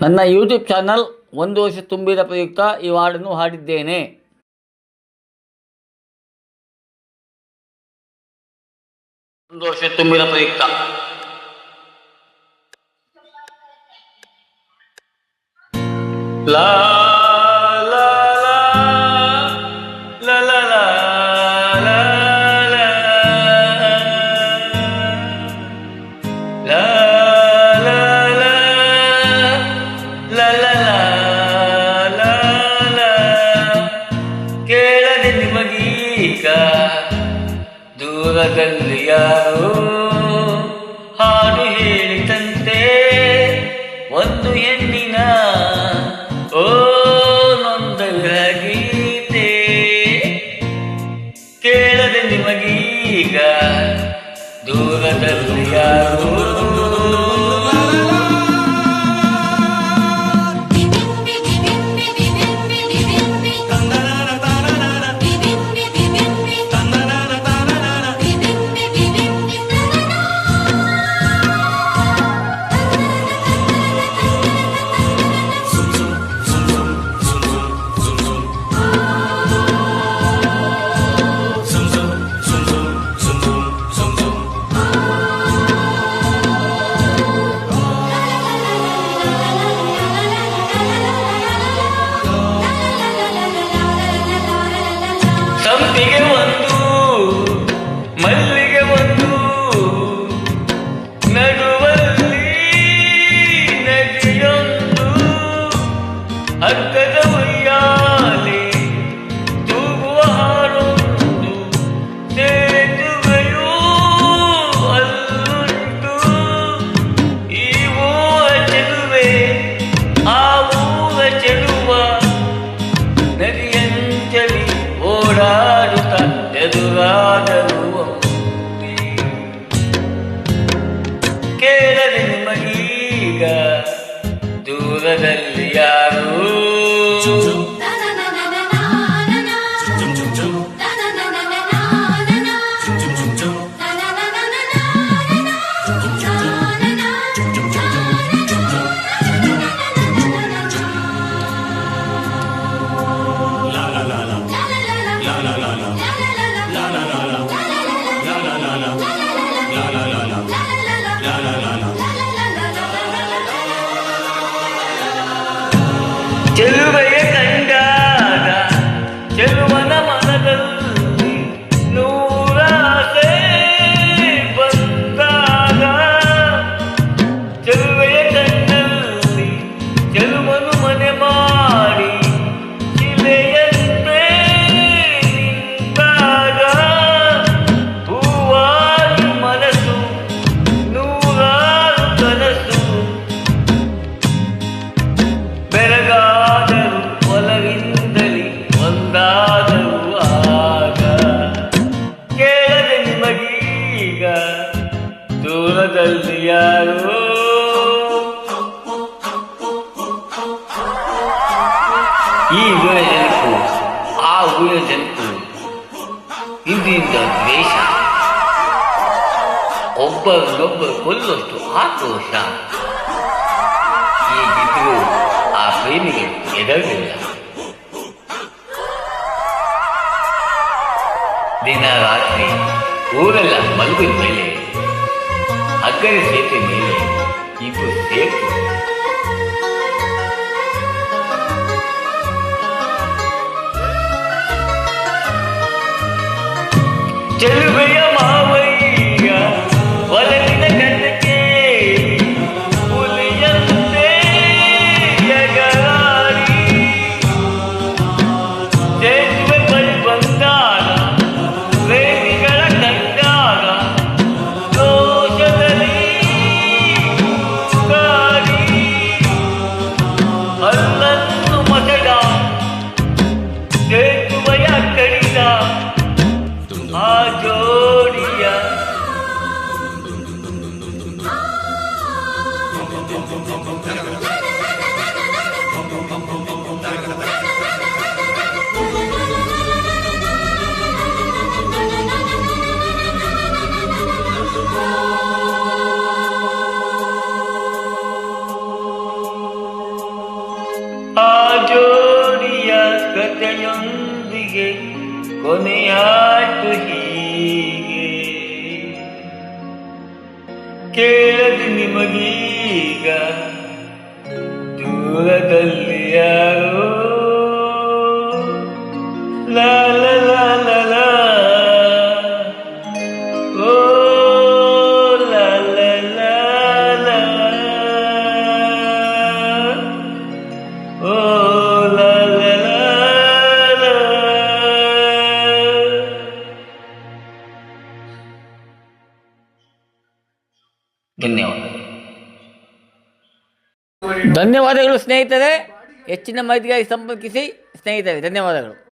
ನನ್ನ YouTube channel ಒಂದು ವರ್ಷ ತುಂಬಿದ ಪ್ರಯುಕ್ತ ಈ ಹಾಡನ್ನು ಹಾಡಿದ್ದೇನೆ. ಒಂದು ವರ್ಷ ತುಂಬಿದ ಪ್ರಯುಕ್ತ. ಲಾ ದೂರದಲ್ಲಿ ಯಾರು ಹಾಡು ಹೇಳಿದಂತೆ ಒಂದು ಹೆಣ್ಣಿನ ಓ ನೊಂದ ಗೀತೆ ಕೇಳದೆ ನಿಮಗೀಗ ದೂರದಲ್ಲಿ ಯಾರೋ முதல் சிலுவையை ಒಬ್ಬರನ್ನೊಬ್ಬರು ಕೊಲ್ಲುವಷ್ಟು ಆಕ್ರೋಶ ಹೀಗಿದ್ರೂ ಆ ಪ್ರೇಮಿಗೆ ಎದರಲಿಲ್ಲ ದಿನ ರಾತ್ರಿ ಊರೆಲ್ಲ ಮಲಗಿದ ಮೇಲೆ ಅಕ್ಕರೆ ಸೇತುವೆ ಮೇಲೆ ಇಬ್ಬರು ಸೇತು ಕಥೆಯೊಂದಿಗೆ ಕೊನೆಯಾಯ್ತು ಹೀಗೆ. ಧನ್ಯವಾದಗಳು. ಧನ್ಯವಾದಗಳು ಸ್ನೇಹಿತರೆ. ಹೆಚ್ಚಿನ ಮಾಹಿತಿಗಾಗಿ ಸಂಪರ್ಕಿಸಿ ಸ್ನೇಹಿತರೆ. ಧನ್ಯವಾದಗಳು.